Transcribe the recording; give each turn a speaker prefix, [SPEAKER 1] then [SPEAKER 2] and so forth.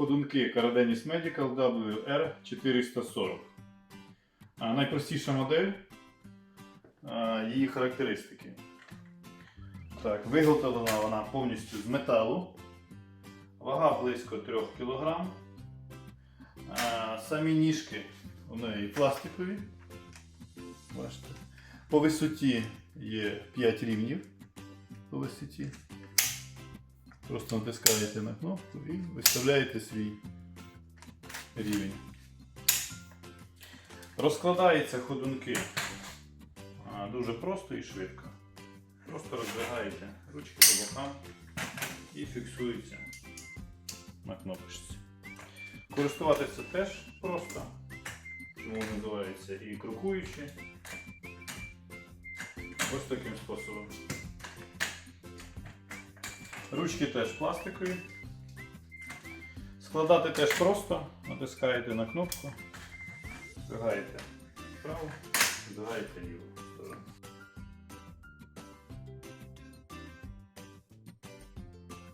[SPEAKER 1] ходунки Caradenis Medical WR440. Найпростіша модель. Її характеристики. Так, виготовлена вона повністю з металу. Вага близько 3 кг. Самі ніжки у неї пластикові. Бачите. По висоті є 5 рівнів. По висоті. Просто натискаєте на кнопку і виставляєте свій рівень. Розкладаються ходунки дуже просто і швидко. Просто роздвигаєте ручки по бокам і фіксуються на кнопочці. Користуватися теж просто, тому називається і крокуючи. Ось таким способом. Ручки теж пластикові. Складати теж просто. Натискаєте на кнопку, збираєте вправо, збираєте сторону.